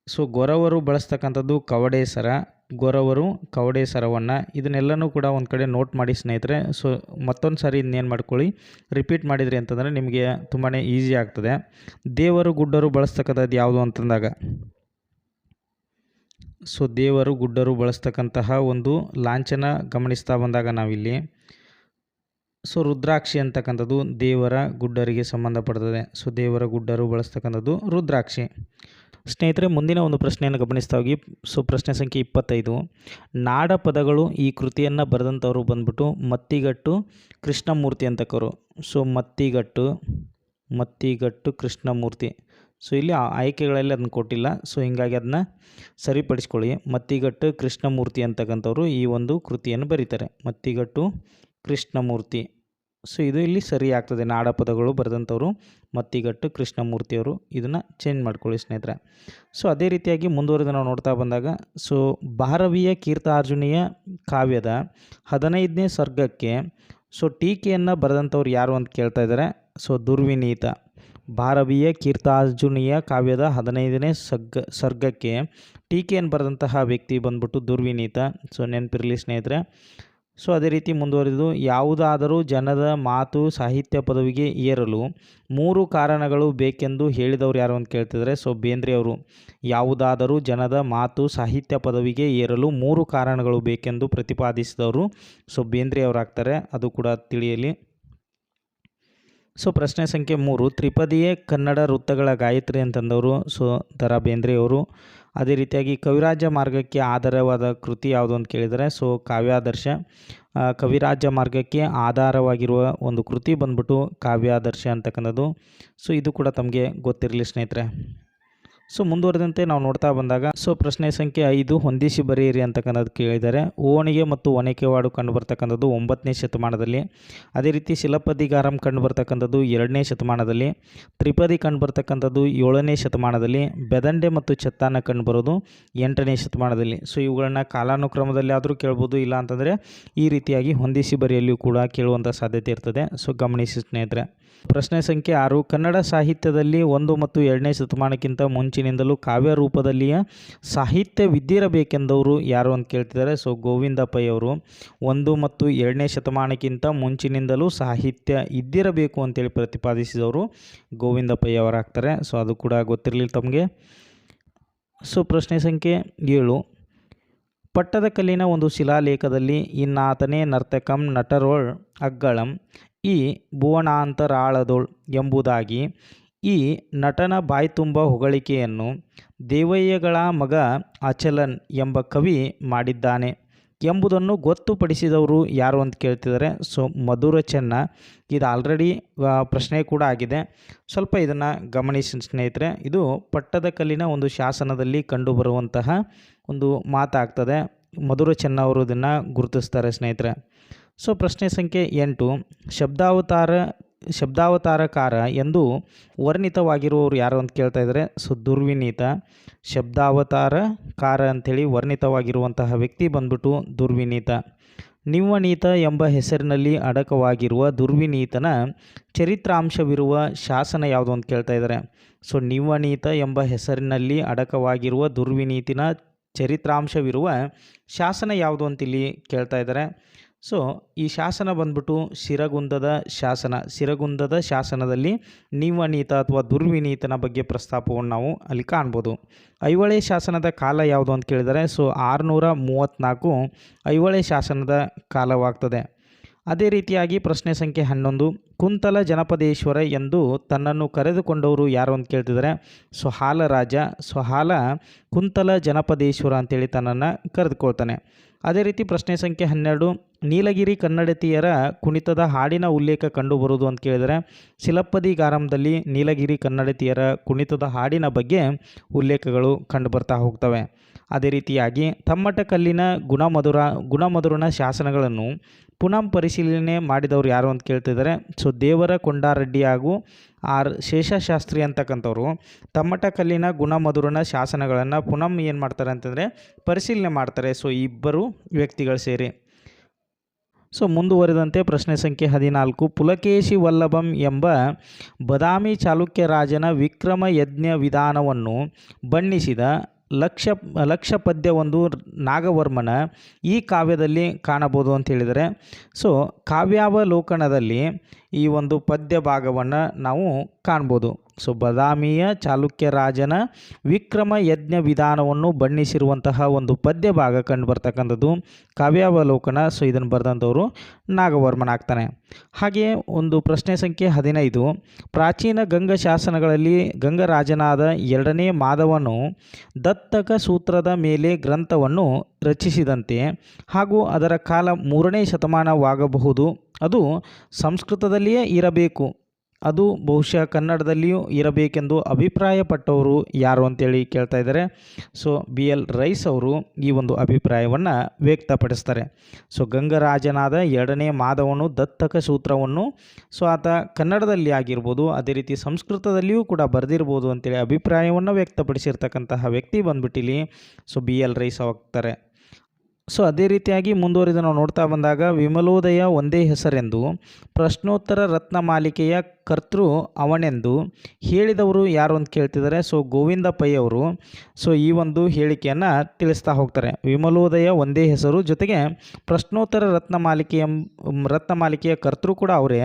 ಸೊ ಗೊರವರು ಬಳಸ್ತಕ್ಕಂಥದ್ದು ಕವಡೆ ಸರ ಗೊರವರು ಕವಡೆ ಸರವನ್ನು ಇದನ್ನೆಲ್ಲನೂ ಕೂಡ ಒಂದು ಕಡೆ ನೋಟ್ ಮಾಡಿ ಸ್ನೇಹಿತರೆ. ಸೊ ಮತ್ತೊಂದು ಸಾರಿ ಇನ್ನೇನು ಮಾಡ್ಕೊಳ್ಳಿ. ರಿಪೀಟ್ ಮಾಡಿದ್ರಿ ಅಂತಂದರೆ ನಿಮಗೆ ತುಂಬಾ ಈಸಿ ಆಗ್ತದೆ. ದೇವರು ಗುಡ್ಡರು ಬಳಸ್ತಕ್ಕಂಥದ್ದು ಯಾವುದು ಅಂತಂದಾಗ ಸೊ ದೇವರು ಗುಡ್ಡರು ಬಳಸ್ತಕ್ಕಂತಹ ಒಂದು ಲಾಂಛನ ಗಮನಿಸ್ತಾ ಬಂದಾಗ ನಾವಿಲ್ಲಿ. ಸೊ ರುದ್ರಾಕ್ಷಿ ಅಂತಕ್ಕಂಥದ್ದು ದೇವರ ಗುಡ್ಡರಿಗೆ ಸಂಬಂಧಪಡ್ತದೆ. ಸೊ ದೇವರ ಗುಡ್ಡರು ಬಳಸ್ತಕ್ಕಂಥದ್ದು ರುದ್ರಾಕ್ಷಿ. ಸ್ನೇಹಿತರೆ, ಮುಂದಿನ ಒಂದು ಪ್ರಶ್ನೆಯನ್ನು ಗಮನಿಸ್ತಾ ಹೋಗಿ. ಸೊ ಪ್ರಶ್ನೆ ಸಂಖ್ಯೆ ಇಪ್ಪತ್ತೈದು. ನಾಡ ಪದಗಳು ಈ ಕೃತಿಯನ್ನು ಬರೆದಂಥವ್ರು ಬಂದ್ಬಿಟ್ಟು ಮತ್ತಿಗಟ್ಟು ಕೃಷ್ಣಮೂರ್ತಿ ಅಂತಕ್ಕವರು ಸೊ ಮತ್ತಿಗಟ್ಟು ಮತ್ತಿಗಟ್ಟು ಕೃಷ್ಣಮೂರ್ತಿ. ಸೊ ಇಲ್ಲಿ ಆಯ್ಕೆಗಳಲ್ಲಿ ಅದನ್ನು ಕೊಟ್ಟಿಲ್ಲ. ಸೊ ಹಿಂಗಾಗಿ ಅದನ್ನ ಸರಿಪಡಿಸ್ಕೊಳ್ಳಿ. ಮತ್ತಿಗಟ್ಟು ಕೃಷ್ಣಮೂರ್ತಿ ಅಂತಕ್ಕಂಥವ್ರು ಈ ಒಂದು ಕೃತಿಯನ್ನು ಬರೀತಾರೆ. ಮತ್ತಿಗಟ್ಟು ಕೃಷ್ಣಮೂರ್ತಿ. ಸೊ ಇದು ಇಲ್ಲಿ ಸರಿ ಆಗ್ತದೆ. ನಾಡಪದಗಳು ಬರೆದಂಥವ್ರು, ಮತ್ತಿಗಟ್ಟು ಕೃಷ್ಣಮೂರ್ತಿಯವರು ಇದನ್ನು ಚೇಂಜ್ ಮಾಡ್ಕೊಳ್ಳಿ ಸ್ನೇಹಿತರೆ. ಸೊ ಅದೇ ರೀತಿಯಾಗಿ ಮುಂದುವರೆದು ನಾವು ನೋಡ್ತಾ ಬಂದಾಗ, ಸೊ ಭಾರವೀಯ ಕೀರ್ತಾರ್ಜುನೀಯ ಕಾವ್ಯದ ಹದಿನೈದನೇ ಸರ್ಗಕ್ಕೆ, ಸೊ ಟೀಕೆಯನ್ನು ಬರೆದಂಥವ್ರು ಯಾರು ಅಂತ ಕೇಳ್ತಾ ಇದ್ದಾರೆ. ಸೊ ದುರ್ವಿನೀತ. ಭಾರವೀಯ ಕೀರ್ತಾರ್ಜುನೀಯ ಕಾವ್ಯದ ಹದಿನೈದನೇ ಸಗ್ಗ ಸರ್ಗಕ್ಕೆ ಟೀಕೆಯನ್ನು ಬರೆದಂತಹ ವ್ಯಕ್ತಿ ಬಂದ್ಬಿಟ್ಟು ದುರ್ವಿನೀತ. ಸೊ, ನೆನಪಿರಲಿ ಸ್ನೇಹಿತರೆ. ಸೊ, ಅದೇ ರೀತಿ ಮುಂದುವರೆದು, ಯಾವುದಾದರೂ ಜನದ ಮಾತು ಸಾಹಿತ್ಯ ಪದವಿಗೆ ಏರಲು ಮೂರು ಕಾರಣಗಳು ಬೇಕೆಂದು ಹೇಳಿದವರು ಯಾರು ಅಂತ ಕೇಳ್ತಿದ್ರೆ, ಸೊ, ಬೇಂದ್ರೆ ಅವರು. ಯಾವುದಾದರೂ ಜನದ ಮಾತು ಸಾಹಿತ್ಯ ಪದವಿಗೆ ಏರಲು ಮೂರು ಕಾರಣಗಳು ಬೇಕೆಂದು ಪ್ರತಿಪಾದಿಸಿದವರು, ಸೊ, ಬೇಂದ್ರೆ ಅವರಾಗ್ತಾರೆ. ಅದು ಕೂಡ ತಿಳಿಯಲಿ. ಸೊ ಪ್ರಶ್ನೆ ಸಂಖ್ಯೆ ಮೂರು, ತ್ರಿಪದಿಯೇ ಕನ್ನಡ ವೃತ್ತಗಳ ಗಾಯತ್ರಿ ಅಂತಂದವರು. ಸೊ ದರ ಬೇಂದ್ರೆಯವರು ಅದೇ ರೀತಿಯಾಗಿ ಕವಿರಾಜ ಮಾರ್ಗಕ್ಕೆ ಆಧಾರವಾದ ಕೃತಿ ಯಾವುದು ಅಂತ ಕೇಳಿದರೆ, ಸೊ ಕಾವ್ಯಾದರ್ಶ. ಕವಿರಾಜ ಮಾರ್ಗಕ್ಕೆ ಆಧಾರವಾಗಿರುವ ಒಂದು ಕೃತಿ ಬಂದ್ಬಿಟ್ಟು ಕಾವ್ಯಾದರ್ಶ ಅಂತಕ್ಕಂಥದ್ದು. ಸೊ ಇದು ಕೂಡ ತಮಗೆ ಗೊತ್ತಿರಲಿ ಸ್ನೇಹಿತರೆ. ಸೊ ಮುಂದುವರೆದಂತೆ ನಾವು ನೋಡ್ತಾ ಬಂದಾಗ ಸೊ ಪ್ರಶ್ನೆ ಸಂಖ್ಯೆ ಐದು ಹೊಂದಿಸಿ ಬರೆಯಿರಿ ಅಂತಕ್ಕಂಥದ್ದು ಕೇಳಿದ್ದಾರೆ. ಓಣಿಗೆ ಮತ್ತು ಒನಕೆವಾಡು ಕಂಡು ಬರ್ತಕ್ಕಂಥದ್ದು ಒಂಬತ್ತನೇ ಶತಮಾನದಲ್ಲಿ. ಅದೇ ರೀತಿ ಶಿಲಪದಿಗಾರಂ ಕಂಡು ಬರ್ತಕ್ಕಂಥದ್ದು ಎರಡನೇ ಶತಮಾನದಲ್ಲಿ. ತ್ರಿಪದಿ ಕಂಡು ಬರ್ತಕ್ಕಂಥದ್ದು ಏಳನೇ ಶತಮಾನದಲ್ಲಿ. ಬೆದಂಡೆ ಮತ್ತು ಚತ್ತಾನ ಕಂಡು ಬರೋದು ಎಂಟನೇ ಶತಮಾನದಲ್ಲಿ. ಸೊ ಇವುಗಳನ್ನ ಕಾಲಾನುಕ್ರಮದಲ್ಲಿ ಆದರೂ ಕೇಳ್ಬೋದು, ಇಲ್ಲ ಅಂತಂದರೆ ಈ ರೀತಿಯಾಗಿ ಹೊಂದಿಸಿ ಬರೆಯಲ್ಲಿಯೂ ಕೂಡ ಕೇಳುವಂಥ ಸಾಧ್ಯತೆ ಇರ್ತದೆ. ಸೊ ಗಮನಿಸಿ ಸ್ನೇಹಿತರೆ. ಪ್ರಶ್ನೆ ಸಂಖ್ಯೆ ಆರು, ಕನ್ನಡ ಸಾಹಿತ್ಯದಲ್ಲಿ ಒಂದು ಮತ್ತು ಎರಡನೇ ಶತಮಾನಕ್ಕಿಂತ ಮುಂಚಿನಿಂದಲೂ ಕಾವ್ಯ ರೂಪದಲ್ಲಿಯ ಸಾಹಿತ್ಯ ವಿದ್ದಿರಬೇಕೆಂದವರು ಯಾರು ಅಂತ ಕೇಳ್ತಿದ್ದಾರೆ. ಸೊ ಗೋವಿಂದ ಪೈ ಅವರು ಒಂದು ಮತ್ತು ಎರಡನೇ ಶತಮಾನಕ್ಕಿಂತ ಮುಂಚಿನಿಂದಲೂ ಸಾಹಿತ್ಯ ಇದ್ದಿರಬೇಕು ಅಂತೇಳಿ ಪ್ರತಿಪಾದಿಸಿದವರು ಗೋವಿಂದ ಪೈ ಅವರಾಗ್ತಾರೆ. ಸೊ ಅದು ಕೂಡ ಗೊತ್ತಿರಲಿಲ್ಲ ತಮಗೆ. ಸೊ ಪ್ರಶ್ನೆ ಸಂಖ್ಯೆ ಏಳು, ಪಟ್ಟದಕಲ್ಲಿನ ಒಂದು ಶಿಲಾಲೇಖದಲ್ಲಿ ಇನ್ನಾತನೇ ನರ್ತಕಂ ನಟರೋಳ್ ಅಗ್ಗಳಂ ಈ ಭುವನಾಂತರಾಳದೊಳ್ ಎಂಬುದಾಗಿ ಈ ನಟನ ಬಾಯ್ತುಂಬ ಹೊಗಳಿಕೆಯನ್ನು ದೇವಯ್ಯಗಳ ಮಗ ಅಚಲನ್ ಎಂಬ ಕವಿ ಮಾಡಿದ್ದಾನೆ ಎಂಬುದನ್ನು ಗೊತ್ತುಪಡಿಸಿದವರು ಯಾರು ಅಂತ ಕೇಳ್ತಿದ್ದಾರೆ. ಸೊ, ಮಧುರ ಚೆನ್ನ. ಇದು ಆಲ್ರೆಡಿ ಪ್ರಶ್ನೆ ಕೂಡ ಆಗಿದೆ. ಸ್ವಲ್ಪ ಇದನ್ನು ಗಮನಿಸಿ ಸ್ನೇಹಿತರೆ. ಇದು ಪಟ್ಟದಕಲ್ಲಿನ ಒಂದು ಶಾಸನದಲ್ಲಿ ಕಂಡುಬರುವಂತಹ ಒಂದು ಮಾತಾಗ್ತದೆ. ಮಧುರ ಚೆನ್ನ ಅವರು ಇದನ್ನು ಗುರುತಿಸ್ತಾರೆ ಸ್ನೇಹಿತರೆ. ಸೊ ಪ್ರಶ್ನೆ ಸಂಖ್ಯೆ ಎಂಟು, ಶಬ್ದಾವತಾರ, ಶಬ್ದಾವತಾರಕಾರ ಎಂದು ವರ್ಣಿತವಾಗಿರುವವರು ಯಾರು ಅಂತ ಕೇಳ್ತಾ ಇದ್ದಾರೆ? ಸೊ ದುರ್ವಿನೀತ, ಶಬ್ದಾವತಾರಕಾರ ಅಂಥೇಳಿ ವರ್ಣಿತವಾಗಿರುವಂತಹ ವ್ಯಕ್ತಿ ಬಂದ್ಬಿಟ್ಟು ದುರ್ವಿನೀತ. ನಿವ್ವನೀತ ಎಂಬ ಹೆಸರಿನಲ್ಲಿ ಅಡಕವಾಗಿರುವ ದುರ್ವಿನೀತನ ಚರಿತ್ರಾಂಶವಿರುವ ಶಾಸನ ಯಾವುದು ಅಂತ ಕೇಳ್ತಾ ಇದ್ದಾರೆ? ಸೊ ನಿವ್ವನೀತ ಎಂಬ ಹೆಸರಿನಲ್ಲಿ ಅಡಕವಾಗಿರುವ ದುರ್ವಿನೀತಿನ ಚರಿತ್ರಾಂಶವಿರುವ ಶಾಸನ ಯಾವುದು ಅಂತ ಇಲ್ಲಿ ಕೇಳ್ತಾ ಇದ್ದಾರೆ? ಸೊ ಈ ಶಾಸನ ಬಂದ್ಬಿಟ್ಟು ಶಿರಗುಂದದ ಶಾಸನ, ಶಿರಗುಂದದ ಶಾಸನದಲ್ಲಿ ನಿವನೀತ ಅಥವಾ ದುರ್ವಿನೀತನ ಬಗ್ಗೆ ಪ್ರಸ್ತಾಪವನ್ನು ನಾವು ಅಲ್ಲಿ ಕಾಣ್ಬೋದು. ಐಹೊಳೆ ಶಾಸನದ ಕಾಲ ಯಾವುದು ಅಂತ ಕೇಳಿದರೆ, ಸೊ ಆರುನೂರ ಮೂವತ್ತ್ನಾಲ್ಕು ಐಹೊಳೆ ಶಾಸನದ ಕಾಲವಾಗ್ತದೆ. ಅದೇ ರೀತಿಯಾಗಿ ಪ್ರಶ್ನೆ ಸಂಖ್ಯೆ ಹನ್ನೊಂದು, ಕುಂತಲ ಜನಪದೇಶ್ವರ ಎಂದು ತನ್ನನ್ನು ಕರೆದುಕೊಂಡವರು ಯಾರು ಅಂತ ಕೇಳ್ತಿದ್ದಾರೆ ಸೊ ಹಾಲ ರಾಜ ಸೊ ಹಾಲ ಕುಂತಲ ಜನಪದೇಶ್ವರ ಅಂತೇಳಿ ತನ್ನನ್ನು ಕರೆದುಕೊಳ್ತಾನೆ. ಅದೇ ರೀತಿ ಪ್ರಶ್ನೆ ಸಂಖ್ಯೆ ಹನ್ನೆರಡು, ನೀಲಗಿರಿ ಕನ್ನಡತಿಯರ ಕುಣಿತದ ಹಾಡಿನ ಉಲ್ಲೇಖ ಕಂಡುಬರುವುದು ಅಂತ ಕೇಳಿದರೆ, ಶಿಲಪ್ಪದಿ ಗಾರಂಭದಲ್ಲಿ ನೀಲಗಿರಿ ಕನ್ನಡತಿಯರ ಕುಣಿತದ ಹಾಡಿನ ಬಗ್ಗೆ ಉಲ್ಲೇಖಗಳು ಕಂಡುಬರ್ತಾ ಹೋಗ್ತವೆ. ಅದೇ ರೀತಿಯಾಗಿ ತಮ್ಮಟಕಲ್ಲಿನ ಗುಣಮಧುರ, ಗುಣಮಧುರನ ಶಾಸನಗಳನ್ನು ಪುನಃ ಪರಿಶೀಲನೆ ಮಾಡಿದವರು ಯಾರು ಅಂತ ಕೇಳ್ತಿದ್ದಾರೆ. ಸೊ, ದೇವರ ಕೊಂಡಾರೆಡ್ಡಿ ಹಾಗೂ ಆರ್ ಶೇಷಶಾಸ್ತ್ರಿ ಅಂತಕ್ಕಂಥವ್ರು ತಮ್ಮಟಕಲ್ಲಿನ ಗುಣಮಧುರನ ಶಾಸನಗಳನ್ನು ಪುನಃ ಏನು ಮಾಡ್ತಾರೆ ಅಂತಂದರೆ ಪರಿಶೀಲನೆ ಮಾಡ್ತಾರೆ. ಸೊ, ಇಬ್ಬರು ವ್ಯಕ್ತಿಗಳು ಸೇರಿ. ಸೊ, ಮುಂದುವರೆದಂತೆ ಪ್ರಶ್ನೆ ಸಂಖ್ಯೆ ಹದಿನಾಲ್ಕು, ಪುಲಕೇಶಿ ವಲ್ಲಭಂ ಎಂಬ ಬದಾಮಿ ಚಾಲುಕ್ಯ ರಾಜನ ವಿಕ್ರಮ ಯಜ್ಞ ವಿಧಾನವನ್ನು ಬಣ್ಣಿಸಿದ ಲಕ್ಷ ಲಕ್ಷ ಒಂದು ನಾಗವರ್ಮನ ಈ ಕಾವ್ಯದಲ್ಲಿ ಕಾಣಬೋದು ಅಂತ ಹೇಳಿದರೆ. ಸೊ ಕಾವ್ಯಾವಲೋಕನದಲ್ಲಿ ಈ ಒಂದು ಪದ್ಯ ಭಾಗವನ್ನು ನಾವು ಕಾಣ್ಬೋದು. ಸೊ, ಬದಾಮಿಯ ಚಾಲುಕ್ಯ ರಾಜನ ವಿಕ್ರಮ ಯಜ್ಞ ವಿಧಾನವನ್ನು ಬಣ್ಣಿಸಿರುವಂತಹ ಒಂದು ಪದ್ಯ ಭಾಗ ಕಂಡು ಬರ್ತಕ್ಕಂಥದ್ದು ಕಾವ್ಯಾವಲೋಕನ. ಸೊ, ಇದನ್ನು ಬರೆದಂಥವರು ನಾಗವರ್ಮನಾಗ್ತಾನೆ ಹಾಗೆಯೇ ಒಂದು ಪ್ರಶ್ನೆ ಸಂಖ್ಯೆ ಹದಿನೈದು. ಪ್ರಾಚೀನ ಗಂಗ ಶಾಸನಗಳಲ್ಲಿ ಗಂಗರಾಜನಾದ ಎರಡನೇ ಮಾಧವನು ದತ್ತಕ ಸೂತ್ರದ ಮೇಲೆ ಗ್ರಂಥವನ್ನು ರಚಿಸಿದಂತೆ ಹಾಗೂ ಅದರ ಕಾಲ ಮೂರನೇ ಶತಮಾನವಾಗಬಹುದು. ಅದು ಸಂಸ್ಕೃತದಲ್ಲಿಯೇ ಇರಬೇಕು. ಅದು ಬಹುಶಃ ಕನ್ನಡದಲ್ಲಿಯೂ ಇರಬೇಕೆಂದು ಅಭಿಪ್ರಾಯಪಟ್ಟವರು ಯಾರು ಅಂತೇಳಿ ಕೇಳ್ತಾ ಇದ್ದಾರೆ. So, B. ಎಲ್. ರೈಸ್ ಅವರು ಈ ಒಂದು ಅಭಿಪ್ರಾಯವನ್ನು ವ್ಯಕ್ತಪಡಿಸ್ತಾರೆ. ಸೊ, ಗಂಗರಾಜನಾದ ಎರಡನೇ ಮಾಧವನು ದತ್ತಕ ಸೂತ್ರವನ್ನು, ಸೊ, ಆತ ಕನ್ನಡದಲ್ಲಿ ಆಗಿರ್ಬೋದು, ಅದೇ ರೀತಿ ಸಂಸ್ಕೃತದಲ್ಲಿಯೂ ಕೂಡ ಬರೆದಿರ್ಬೋದು ಅಂತೇಳಿ ಅಭಿಪ್ರಾಯವನ್ನು ವ್ಯಕ್ತಪಡಿಸಿರ್ತಕ್ಕಂತಹ ವ್ಯಕ್ತಿ ಬಂದ್ಬಿಟ್ಟಿಲ್ಲಿ. So, B. ಎಲ್. ರೈಸ್ ಆಗ್ತಾರೆ. ಸೊ ಅದೇ ರೀತಿಯಾಗಿ ಮುಂದುವರಿದು ನಾವು ನೋಡ್ತಾ ಬಂದಾಗ ವಿಮಲೋದಯ ಒಂದೇ ಹೆಸರೆಂದು, ಪ್ರಶ್ನೋತ್ತರ ರತ್ನ ಮಾಲಿಕೆಯ ಕರ್ತೃ ಅವನೆಂದು ಹೇಳಿದವರು ಯಾರು ಅಂತ ಕೇಳ್ತಿದ್ದಾರೆ. ಸೊ ಗೋವಿಂದ ಪೈ ಅವರು, ಸೊ ಈ ಒಂದು ಹೇಳಿಕೆಯನ್ನು ತಿಳಿಸ್ತಾ ಹೋಗ್ತಾರೆ. ವಿಮಲೋದಯ ಒಂದೇ ಹೆಸರು, ಜೊತೆಗೆ ಪ್ರಶ್ನೋತ್ತರ ರತ್ನ ಮಾಲಿಕೆಯ ರತ್ನ ಮಾಲಿಕೆಯ ಕರ್ತೃ ಕೂಡ ಅವರೇ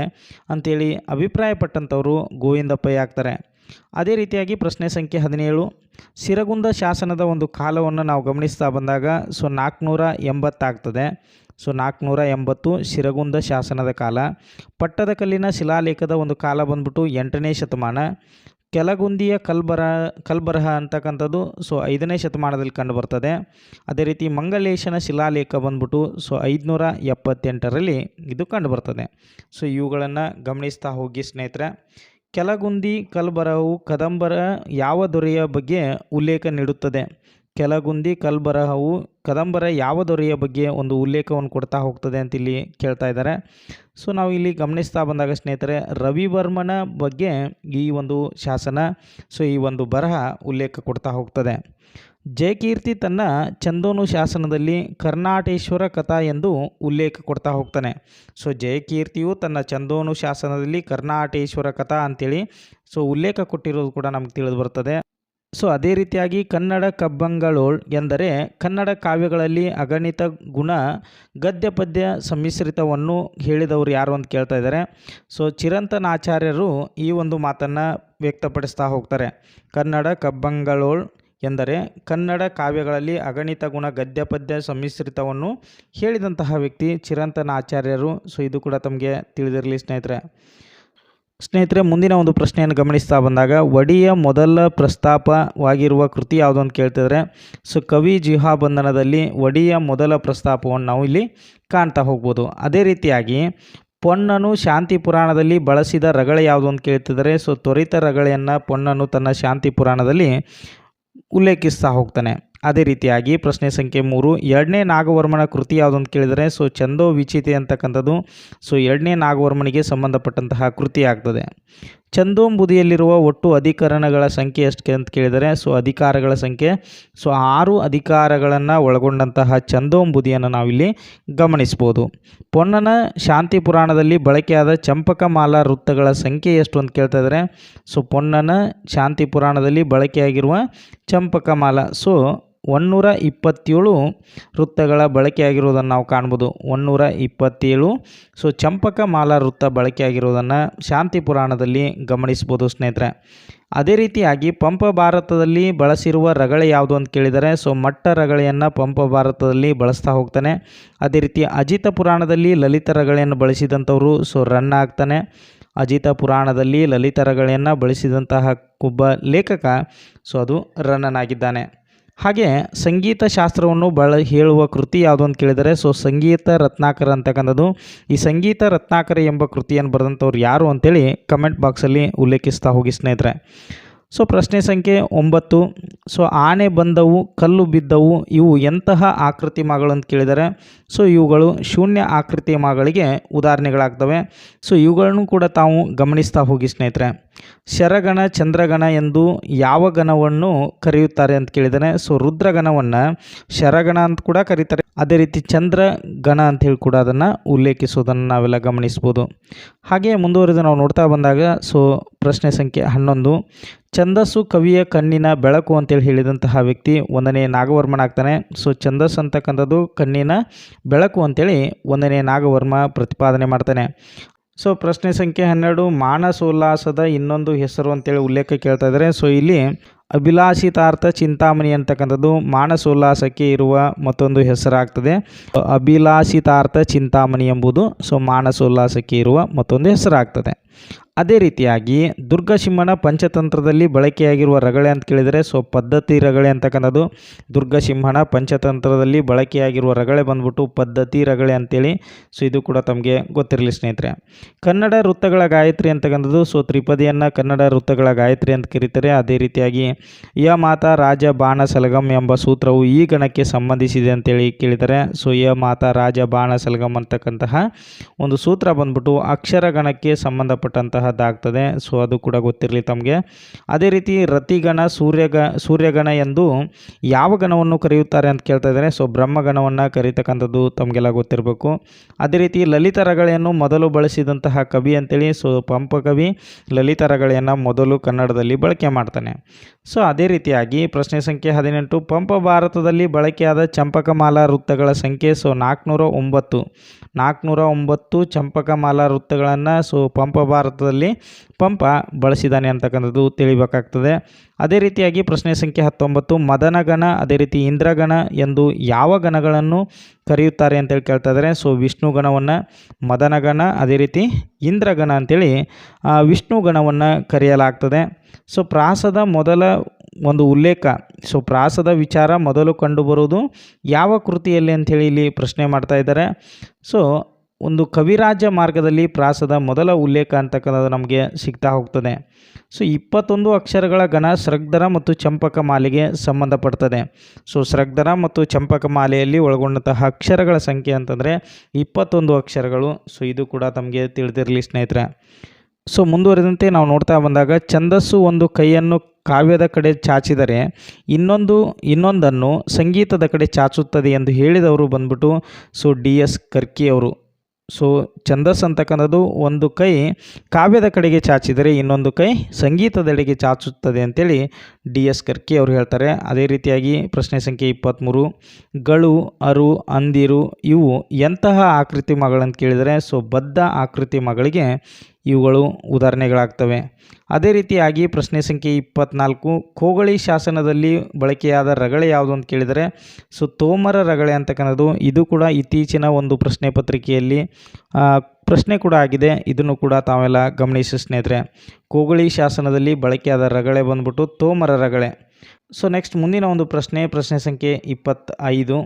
ಅಂಥೇಳಿ ಅಭಿಪ್ರಾಯಪಟ್ಟಂಥವರು ಗೋವಿಂದ ಪೈ ಆಗ್ತಾರೆ. ಅದೇ ರೀತಿಯಾಗಿ ಪ್ರಶ್ನೆ ಸಂಖ್ಯೆ ಹದಿನೇಳು. ಸಿರಗುಂದ ಶಾಸನದ ಒಂದು ಕಾಲವನ್ನು ನಾವು ಗಮನಿಸ್ತಾ ಬಂದಾಗ ಸೊ ನಾಲ್ಕುನೂರ ಎಂಬತ್ತಾಗ್ತದೆ. ಸೊ ನಾಲ್ಕುನೂರ ಎಂಬತ್ತು ಶಿರಗುಂದ ಶಾಸನದ ಕಾಲ. ಪಟ್ಟದಕಲ್ಲಿನ ಶಿಲಾಲೇಖದ ಒಂದು ಕಾಲ ಬಂದ್ಬಿಟ್ಟು ಎಂಟನೇ ಶತಮಾನ. ಕೆಲಗುಂದಿಯ ಕಲ್ಬರ, ಕಲ್ಬರಹ ಅಂತಕ್ಕಂಥದ್ದು ಸೊ ಐದನೇ ಶತಮಾನದಲ್ಲಿ ಕಂಡುಬರ್ತದೆ ಅದೇ ರೀತಿ ಮಂಗಲೇಶನ ಶಿಲಾಲೇಖ ಬಂದ್ಬಿಟ್ಟು ಸೊ ಐದುನೂರ ಎಪ್ಪತ್ತೆಂಟರಲ್ಲಿ ಇದು ಕಂಡುಬರ್ತದೆ ಸೊ ಇವುಗಳನ್ನು ಗಮನಿಸ್ತಾ ಹೋಗಿ ಸ್ನೇಹಿತರೆ. ಕೆಲಗುಂದಿ ಕಲ್ಬರಹವು ಕದಂಬರ ಯಾವ ದೊರೆಯ ಬಗ್ಗೆ ಉಲ್ಲೇಖ ನೀಡುತ್ತದೆ? ಕೆಲಗುಂದಿ ಕಲ್ಬರಹವು ಕದಂಬರ ಯಾವ ದೊರೆಯ ಬಗ್ಗೆ ಒಂದು ಉಲ್ಲೇಖವನ್ನು ಕೊಡ್ತಾ ಹೋಗ್ತದೆ ಅಂತ ಇಲ್ಲಿ ಕೇಳ್ತಾ ಇದ್ದಾರೆ. ಸೊ, ನಾವು ಇಲ್ಲಿ ಗಮನಿಸ್ತಾ ಬಂದಾಗ ಸ್ನೇಹಿತರೆ, ರವಿವರ್ಮನ ಬಗ್ಗೆ ಈ ಒಂದು ಶಾಸನ, ಸೊ, ಈ ಒಂದು ಬರಹ ಉಲ್ಲೇಖ ಕೊಡ್ತಾ ಹೋಗ್ತದೆ. ಜಯಕೀರ್ತಿ ತನ್ನ ಚಂದೋನು ಶಾಸನದಲ್ಲಿ ಕರ್ನಾಟೇಶ್ವರ ಕಥಾ ಎಂದು ಉಲ್ಲೇಖ ಕೊಡ್ತಾ ಹೋಗ್ತಾನೆ. ಸೊ, ಜಯಕೀರ್ತಿಯು ತನ್ನ ಚಂದೋನು ಶಾಸನದಲ್ಲಿ ಕರ್ನಾಟೇಶ್ವರ ಕಥಾ ಅಂತೇಳಿ ಸೊ, ಉಲ್ಲೇಖ ಕೊಟ್ಟಿರೋದು ಕೂಡ ನಮ್ಗೆ ತಿಳಿದು ಬರ್ತದೆ. ಸೊ, ಅದೇ ರೀತಿಯಾಗಿ ಕನ್ನಡ ಕಬ್ಬಂಗಳೋಳ್ ಎಂದರೆ ಕನ್ನಡ ಕಾವ್ಯಗಳಲ್ಲಿ ಅಗಣಿತ ಗುಣ, ಗದ್ಯ ಪದ್ಯ ಸಮ್ಮಿಶ್ರಿತವನ್ನು ಹೇಳಿದವರು ಯಾರು ಅಂತ ಕೇಳ್ತಾ ಇದ್ದಾರೆ. ಸೊ, ಚಿರಂತನಾಚಾರ್ಯರು ಈ ಒಂದು ಮಾತನ್ನು ವ್ಯಕ್ತಪಡಿಸ್ತಾ ಹೋಗ್ತಾರೆ. ಕನ್ನಡ ಕಬ್ಬಂಗಳೋಳ್ ಎಂದರೆ ಕನ್ನಡ ಕಾವ್ಯಗಳಲ್ಲಿ ಅಗಣಿತ ಗುಣ ಗದ್ಯ ಪದ್ಯ ಸಮ್ಮಿಶ್ರಿತವನ್ನು ಹೇಳಿದಂತಹ ವ್ಯಕ್ತಿ ಚಿರಂತನ ಆಚಾರ್ಯರು. ಸೊ ಇದು ಕೂಡ ತಮಗೆ ತಿಳಿದಿರಲಿ ಸ್ನೇಹಿತರೆ. ಸ್ನೇಹಿತರೆ, ಮುಂದಿನ ಒಂದು ಪ್ರಶ್ನೆಯನ್ನು ಗಮನಿಸ್ತಾ ಬಂದಾಗ, ಒಡಿಯ ಮೊದಲ ಪ್ರಸ್ತಾಪವಾಗಿರುವ ಕೃತಿ ಯಾವುದು ಅಂತ ಕೇಳ್ತಿದ್ರೆ, ಸೊ, ಕವಿ ಜಿಹಾಬಂಧನದಲ್ಲಿ ಒಡಿಯ ಮೊದಲ ಪ್ರಸ್ತಾಪವನ್ನು ನಾವು ಇಲ್ಲಿ ಕಾಣ್ತಾ ಹೋಗ್ಬೋದು. ಅದೇ ರೀತಿಯಾಗಿ, ಪೊನ್ನನು ಶಾಂತಿ ಪುರಾಣದಲ್ಲಿ ಬಳಸಿದ ರಗಳೆ ಯಾವುದು ಅಂತ ಕೇಳ್ತಿದ್ದಾರೆ ಸೊ, ತ್ವರಿತ ರಗಳೆಯನ್ನು ಪೊನ್ನನು ತನ್ನ ಶಾಂತಿ ಪುರಾಣದಲ್ಲಿ ಉಲ್ಲೇಖಿಸ್ತಾ ಹೋಗ್ತಾನೆ. ಅದೇ ರೀತಿಯಾಗಿ ಪ್ರಶ್ನೆ ಸಂಖ್ಯೆ ಮೂರು, ಎರಡನೇ ನಾಗವರ್ಮನ ಕೃತಿ ಯಾವುದು ಅಂತ ಕೇಳಿದರೆ, ಸೊ ಚಂದೋ ವಿಚಿತೆ ಅಂತಕ್ಕಂಥದ್ದು, ಸೊ ಎರಡನೇ ನಾಗವರ್ಮನಿಗೆ ಸಂಬಂಧಪಟ್ಟಂತಹ ಕೃತಿ ಆಗ್ತದೆ. ಚಂದೋಂಬುದಿಯಲ್ಲಿರುವ ಒಟ್ಟು ಅಧಿಕರಣಗಳ ಸಂಖ್ಯೆ ಎಷ್ಟು ಅಂತ ಕೇಳಿದರೆ, ಸೊ ಅಧಿಕಾರಗಳ ಸಂಖ್ಯೆ, ಸೊ ಆರು ಅಧಿಕಾರಗಳನ್ನು ಒಳಗೊಂಡಂತಹ ಚಂದೋಂಬುದಿಯನ್ನು ನಾವಿಲ್ಲಿ ಗಮನಿಸ್ಬೋದು. ಪೊನ್ನನ ಶಾಂತಿ ಪುರಾಣದಲ್ಲಿ ಬಳಕೆಯಾದ ಚಂಪಕಮಾಲಾ ವೃತ್ತಗಳ ಸಂಖ್ಯೆ ಎಷ್ಟು ಅಂತ ಕೇಳ್ತಾ ಇದ್ದಾರೆ, ಸೊ ಪೊನ್ನನ ಶಾಂತಿ ಪುರಾಣದಲ್ಲಿ ಬಳಕೆಯಾಗಿರುವ ಚಂಪಕಮಾಲ. ಸೊ ಒನ್ನೂರ ಇಪ್ಪತ್ತೇಳು ವೃತ್ತಗಳ ಬಳಕೆಯಾಗಿರುವುದನ್ನು ನಾವು ಕಾಣ್ಬೋದು. ಒನ್ನೂರ ಇಪ್ಪತ್ತೇಳು. ಸೊ, ಚಂಪಕ ಮಾಲಾ ವೃತ್ತ ಬಳಕೆಯಾಗಿರುವುದನ್ನು ಶಾಂತಿ ಪುರಾಣದಲ್ಲಿ ಗಮನಿಸ್ಬೋದು ಸ್ನೇಹಿತರೆ. ಅದೇ ರೀತಿಯಾಗಿ ಪಂಪ ಭಾರತದಲ್ಲಿ ಬಳಸಿರುವ ರಗಳೆ ಯಾವುದು ಅಂತ ಕೇಳಿದರೆ, ಸೊ, ಮಟ್ಟ ರಗಳೆಯನ್ನು ಪಂಪ ಭಾರತದಲ್ಲಿ ಬಳಸ್ತಾ ಹೋಗ್ತಾನೆ. ಅದೇ ರೀತಿ ಅಜಿತ ಪುರಾಣದಲ್ಲಿ ಲಲಿತ ರಗಳೆಯನ್ನು ಬಳಸಿದಂಥವರು, ಸೊ, ರನ್ ಆಗ್ತಾನೆ. ಅಜಿತ ಪುರಾಣದಲ್ಲಿ ಲಲಿತ ರಗಳೆಯನ್ನು ಬಳಸಿದಂತಹ ಒಬ್ಬ ಲೇಖಕ, ಸೊ, ಅದು ರನ್ನನಾಗಿದ್ದಾನೆ. ಹಾಗೆ ಸಂಗೀತ ಶಾಸ್ತ್ರವನ್ನು ಬಳ ಹೇಳುವ ಕೃತಿ ಯಾವುದು ಅಂತ ಕೇಳಿದರೆ ಸೊ ಸಂಗೀತ ರತ್ನಾಕರ ಅಂತಕ್ಕಂಥದ್ದು. ಈ ಸಂಗೀತ ರತ್ನಾಕರ ಎಂಬ ಕೃತಿಯನ್ನು ಬರೆದಂಥವ್ರು ಯಾರು ಅಂತೇಳಿ ಕಮೆಂಟ್ ಬಾಕ್ಸಲ್ಲಿ ಉಲ್ಲೇಖಿಸ್ತಾ ಹೋಗಿ ಸ್ನೇಹಿತರೆ. ಸೊ ಪ್ರಶ್ನೆ ಸಂಖ್ಯೆ ಒಂಬತ್ತು. ಸೊ ಆನೆ ಬಂದವು, ಕಲ್ಲು ಬಿದ್ದವು, ಇವು ಎಂತಹ ಆಕೃತಿ ಮಗಳು ಅಂತ ಕೇಳಿದರೆ ಸೊ ಇವುಗಳು ಶೂನ್ಯ ಆಕೃತಿಯ ಮಾಗಳಿಗೆ ಉದಾಹರಣೆಗಳಾಗ್ತವೆ. ಸೊ ಇವುಗಳನ್ನು ಕೂಡ ತಾವು ಗಮನಿಸ್ತಾ ಹೋಗಿ ಸ್ನೇಹಿತರೆ. ಶರಗಣ, ಚಂದ್ರಗಣ ಎಂದು ಯಾವ ಗಣವನ್ನು ಕರೆಯುತ್ತಾರೆ ಅಂತ ಕೇಳಿದರೆ ಸೊ ರುದ್ರಗಣವನ್ನು ಶರಗಣ ಅಂತ ಕೂಡ ಕರೀತಾರೆ. ಅದೇ ರೀತಿ ಚಂದ್ರ ಗಣ ಅಂತ ಹೇಳಿ ಕೂಡ ಅದನ್ನು ಉಲ್ಲೇಖಿಸೋದನ್ನು ನಾವೆಲ್ಲ ಗಮನಿಸ್ಬೋದು. ಹಾಗೆ ಮುಂದುವರೆದು ನಾವು ನೋಡ್ತಾ ಬಂದಾಗ ಸೊ ಪ್ರಶ್ನೆ ಸಂಖ್ಯೆ ಹನ್ನೊಂದು. ಛಂದಸ್ಸು ಕವಿಯ ಕಣ್ಣಿನ ಬೆಳಕು ಅಂತೇಳಿ ಹೇಳಿದಂತಹ ವ್ಯಕ್ತಿ ಒಂದನೇ ನಾಗವರ್ಮನಾಗ್ತಾನೆ. ಸೊ ಛಂದಸ್ಸು ಅಂತಕ್ಕಂಥದ್ದು ಕಣ್ಣಿನ ಬೆಳಕು ಅಂತೇಳಿ ಒಂದನೇ ನಾಗವರ್ಮ ಪ್ರತಿಪಾದನೆ ಮಾಡ್ತಾನೆ. ಸೊ ಪ್ರಶ್ನೆ ಸಂಖ್ಯೆ ಹನ್ನೆರಡು ಮಾನಸೋಲ್ಲಾಸದ ಇನ್ನೊಂದು ಹೆಸರು ಅಂತೇಳಿ ಉಲ್ಲೇಖ ಕೇಳ್ತಾ ಇದ್ದಾರೆ ಸೊ ಇಲ್ಲಿ ಅಭಿಲಾಷಿತಾರ್ಥ ಚಿಂತಾಮಣಿ ಅಂತಕ್ಕಂಥದ್ದು ಮಾನಸೋಲ್ಲಾಸಕ್ಕೆ ಇರುವ ಮತ್ತೊಂದು ಹೆಸರಾಗ್ತದೆ. ಅಭಿಲಾಷಿತಾರ್ಥ ಚಿಂತಾಮಣಿ ಎಂಬುದು, ಸೊ ಮಾನಸೋಲ್ಲಾಸಕ್ಕೆ ಇರುವ ಮತ್ತೊಂದು ಹೆಸರಾಗ್ತದೆ. ಅದೇ ರೀತಿಯಾಗಿ ದುರ್ಗಸಿಂಹನ ಪಂಚತಂತ್ರದಲ್ಲಿ ಬಳಕೆಯಾಗಿರುವ ರಗಳೆ ಅಂತ ಕೇಳಿದರೆ, ಸೊ ಪದ್ಧತಿ ರಗಳೆ ಅಂತಕ್ಕಂಥದ್ದು ದುರ್ಗಸಿಂಹನ ಪಂಚತಂತ್ರದಲ್ಲಿ ಬಳಕೆಯಾಗಿರುವ ರಗಳೆ ಬಂದ್ಬಿಟ್ಟು ಪದ್ಧತಿ ರಗಳೆ ಅಂತೇಳಿ. ಸೊ ಇದು ಕೂಡ ತಮಗೆ ಗೊತ್ತಿರಲಿ ಸ್ನೇಹಿತರೆ. ಕನ್ನಡ ವೃತ್ತಗಳ ಗಾಯತ್ರಿ ಅಂತಕ್ಕಂಥದ್ದು ಸೊ ತ್ರಿಪದಿಯನ್ನು ಕನ್ನಡ ವೃತ್ತಗಳ ಗಾಯತ್ರಿ ಅಂತ ಕರೀತಾರೆ. ಅದೇ ರೀತಿಯಾಗಿ ಯ ಮಾತಾ ರಾಜ ಬಾಣ ಸಲಗಂ ಎಂಬ ಸೂತ್ರವು ಈ ಗಣಕ್ಕೆ ಸಂಬಂಧಿಸಿದೆ ಅಂತೇಳಿ ಕೇಳಿದರೆ, ಸೊ ಯ ಮಾತಾ ರಾಜ ಬಾಣ ಸಲಗಂ ಅಂತಕ್ಕಂತಹ ಒಂದು ಸೂತ್ರ ಬಂದ್ಬಿಟ್ಟು ಅಕ್ಷರ ಗಣಕ್ಕೆ ಸಂಬಂಧಪಟ್ಟಂತಹದ್ದಾಗ್ತದೆ. ಸೊ ಅದು ಕೂಡ ಗೊತ್ತಿರಲಿ ತಮಗೆ. ಅದೇ ರೀತಿ ರತಿಗಣ, ಸೂರ್ಯಗ, ಸೂರ್ಯಗಣ ಎಂದು ಯಾವ ಗಣವನ್ನು ಕರೆಯುತ್ತಾರೆ ಅಂತ ಕೇಳ್ತಾ ಇದ್ದಾರೆ. ಸೊ ಬ್ರಹ್ಮಗಣವನ್ನು ಕರೀತಕ್ಕಂಥದ್ದು ತಮಗೆಲ್ಲ ಗೊತ್ತಿರಬೇಕು. ಅದೇ ರೀತಿ ಲಲಿತರಗಳೆಯನ್ನು ಮೊದಲು ಬಳಸಿದಂತಹ ಕವಿ ಅಂತೇಳಿ ಸೊ ಪಂಪ ಕವಿ ಲಲಿತರಗಳೆಯನ್ನು ಮೊದಲು ಕನ್ನಡದಲ್ಲಿ ಬಳಕೆ ಮಾಡ್ತಾನೆ. ಸೊ ಅದೇ ರೀತಿಯಾಗಿ ಪ್ರಶ್ನೆ ಸಂಖ್ಯೆ ಹದಿನೆಂಟು, ಪಂಪ ಭಾರತದಲ್ಲಿ ಬಳಕೆಯಾದ ಚಂಪಕಮಾಲಾ ವೃತ್ತಗಳ ಸಂಖ್ಯೆ ಸೊ ನಾಲ್ಕುನೂರ ಒಂಬತ್ತು. ನಾಲ್ಕುನೂರ ಒಂಬತ್ತು ಚಂಪಕಮಾಲಾ ವೃತ್ತಗಳನ್ನು ಸೊ ಪಂಪ ಭಾರತದಲ್ಲಿ ಪಂಪ ಬಳಸಿದ್ದಾನೆ ಅಂತಕ್ಕಂಥದ್ದು ತಿಳಿಬೇಕಾಗ್ತದೆ. ಅದೇ ರೀತಿಯಾಗಿ ಪ್ರಶ್ನೆ ಸಂಖ್ಯೆ ಹತ್ತೊಂಬತ್ತು, ಮದನಗಣ, ಅದೇ ರೀತಿ ಇಂದ್ರಗಣ ಎಂದು ಯಾವ ಗಣಗಳನ್ನು ಕರೆಯುತ್ತಾರೆ ಅಂತೇಳಿ ಕೇಳ್ತಾ ಇದ್ದಾರೆ. ಸೊ ವಿಷ್ಣು ಗಣವನ್ನು ಮದನಗಣ, ಅದೇ ರೀತಿ ಇಂದ್ರಗಣ ಅಂತೇಳಿ ವಿಷ್ಣು ಗಣವನ್ನು ಕರೆಯಲಾಗ್ತದೆ. ಸೊ ಪ್ರಾಸದ ಮೊದಲ ಒಂದು ಉಲ್ಲೇಖ ಸೊ ಪ್ರಾಸದ ವಿಚಾರ ಮೊದಲು ಕಂಡುಬರುವುದು ಯಾವ ಕೃತಿಯಲ್ಲಿ ಅಂಥೇಳಿ ಇಲ್ಲಿ ಪ್ರಶ್ನೆ ಮಾಡ್ತಾ ಇದ್ದಾರೆ. ಸೊ ಒಂದು ಕವಿರಾಜ ಮಾರ್ಗದಲ್ಲಿ ಪ್ರಾಸದ ಮೊದಲ ಉಲ್ಲೇಖ ಅಂತಕ್ಕಂಥದ್ದು ನಮಗೆ ಸಿಗ್ತಾ ಹೋಗ್ತದೆ. ಸೊ, ಇಪ್ಪತ್ತೊಂದು ಅಕ್ಷರಗಳ ಗಣ ಸೃಗ್ಧರ ಮತ್ತು ಚಂಪಕ ಮಾಲೆಗೆ ಸಂಬಂಧಪಡ್ತದೆ. ಸೊ ಸೃಗ್ಧರ ಮತ್ತು ಚಂಪಕ ಮಾಲೆಯಲ್ಲಿ ಒಳಗೊಂಡಂತಹ ಅಕ್ಷರಗಳ ಸಂಖ್ಯೆ ಅಂತಂದರೆ ಇಪ್ಪತ್ತೊಂದು ಅಕ್ಷರಗಳು. ಸೊ, ಇದು ಕೂಡ ತಮಗೆ ತಿಳಿದಿರಲಿ ಸ್ನೇಹಿತರೆ. ಸೊ, ಮುಂದುವರೆದಂತೆ ನಾವು ನೋಡ್ತಾ ಬಂದಾಗ ಛಂದಸ್ಸು ಒಂದು ಕೈಯನ್ನು ಕಾವ್ಯದ ಕಡೆ ಚಾಚಿದರೆ ಇನ್ನೊಂದು, ಇನ್ನೊಂದನ್ನು ಸಂಗೀತದ ಕಡೆ ಚಾಚುತ್ತದೆ ಎಂದು ಹೇಳಿದವರು ಬಂದ್ಬಿಟ್ಟು, ಸೊ, ಡಿ ಎಸ್ ಕರ್ಕಿ ಅವರು ಸೊ ಛಂದಸ್ ಅಂತಕ್ಕಂಥದ್ದು ಒಂದು ಕೈ ಕಾವ್ಯದ ಕಡೆಗೆ ಚಾಚಿದರೆ ಇನ್ನೊಂದು ಕೈ ಸಂಗೀತದೆಡೆಗೆ ಚಾಚುತ್ತದೆ ಅಂತೇಳಿ ಡಿ ಎಸ್ ಕರ್ಕಿ ಅವರು ಹೇಳ್ತಾರೆ. ಅದೇ ರೀತಿಯಾಗಿ ಪ್ರಶ್ನೆ ಸಂಖ್ಯೆ ಇಪ್ಪತ್ತ್ಮೂರು ಗಳು, ಅರು, ಅಂದಿರು ಇವು ಎಂತಹ ಆಕೃತಿ ಮಗಳಂತ ಕೇಳಿದರೆ ಸೊ ಬದ್ಧ ಆಕೃತಿ ಮಗಳಿಗೆ ಇವುಗಳು ಉದಾಹರಣೆಗಳಾಗ್ತವೆ. ಅದೇ ರೀತಿಯಾಗಿ ಪ್ರಶ್ನೆ ಸಂಖ್ಯೆ ಇಪ್ಪತ್ನಾಲ್ಕು, ಕೋಗಳಿ ಶಾಸನದಲ್ಲಿ ಬಳಕೆಯಾದ ರಗಳೆ ಯಾವುದು ಅಂತ ಕೇಳಿದರೆ, ಸೊ ತೋಮರ ರಗಳೆ ಅಂತಕ್ಕಂಥದ್ದು, ಇದು ಕೂಡ ಇತ್ತೀಚಿನ ಒಂದು ಪ್ರಶ್ನೆ ಪತ್ರಿಕೆಯಲ್ಲಿ ಪ್ರಶ್ನೆ ಕೂಡ ಆಗಿದೆ. ಇದನ್ನು ಕೂಡ ತಾವೆಲ್ಲ ಗಮನಿಸಿ ಸ್ನೇಹಿತರೆ. ಕೋಗಳಿ ಶಾಸನದಲ್ಲಿ ಬಳಕೆಯಾದ ರಗಳೆ ಬಂದ್ಬಿಟ್ಟು ತೋಮರ ರಗಳೆ. ಸೊ ನೆಕ್ಸ್ಟ್ ಮುಂದಿನ ಒಂದು ಪ್ರಶ್ನೆ ಪ್ರಶ್ನೆ ಸಂಖ್ಯೆ ಇಪ್ಪತ್ತೈದು.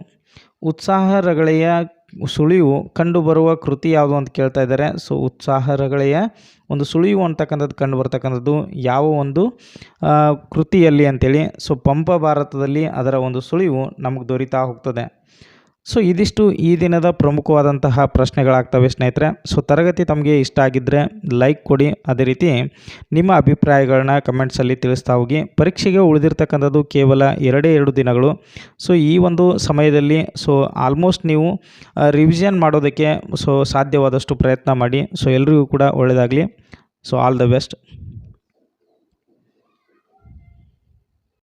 ಉತ್ಸಾಹ ರಗಳೆಯ ಸುಳಿವು ಕಂಡುಬರುವ ಕೃತಿ ಯಾವುದು ಅಂತ ಕೇಳ್ತಾ ಇದ್ದಾರೆ. ಸೊ ಉತ್ಸಾಹಗಳೆಯ ಒಂದು ಸುಳಿವು ಅಂತಕ್ಕಂಥದ್ದು ಕಂಡು ಬರ್ತಕ್ಕಂಥದ್ದು ಯಾವ ಒಂದು ಕೃತಿಯಲ್ಲಿ ಅಂತೇಳಿ. ಸೊ ಪಂಪ ಭಾರತದಲ್ಲಿ ಅದರ ಒಂದು ಸುಳಿವು ನಮಗೆ ದೊರೀತಾ ಹೋಗ್ತದೆ. ಸೊ ಇದಿಷ್ಟು ಈ ದಿನದ ಪ್ರಮುಖವಾದಂತಹ ಪ್ರಶ್ನೆಗಳಾಗ್ತವೆ ಸ್ನೇಹಿತರೆ. ಸೊ ತರಗತಿ ತಮಗೆ ಇಷ್ಟ ಆಗಿದ್ದರೆ ಲೈಕ್ ಕೊಡಿ. ಅದೇ ರೀತಿ ನಿಮ್ಮ ಅಭಿಪ್ರಾಯಗಳನ್ನ ಕಮೆಂಟ್ಸಲ್ಲಿ ತಿಳಿಸ್ತಾ ಹೋಗಿ. ಪರೀಕ್ಷೆಗೆ ಉಳಿದಿರ್ತಕ್ಕಂಥದ್ದು ಕೇವಲ ಎರಡೇ ಎರಡು ದಿನಗಳು. ಸೊ ಈ ಒಂದು ಸಮಯದಲ್ಲಿ ಸೊ ಆಲ್ಮೋಸ್ಟ್ ನೀವು ರಿವಿಷನ್ ಮಾಡೋದಕ್ಕೆ ಸೊ ಸಾಧ್ಯವಾದಷ್ಟು ಪ್ರಯತ್ನ ಮಾಡಿ. ಸೊ ಎಲ್ರಿಗೂ ಕೂಡ ಒಳ್ಳೆಯದಾಗಲಿ ಸೊ ಆಲ್ ದ ಬೆಸ್ಟ್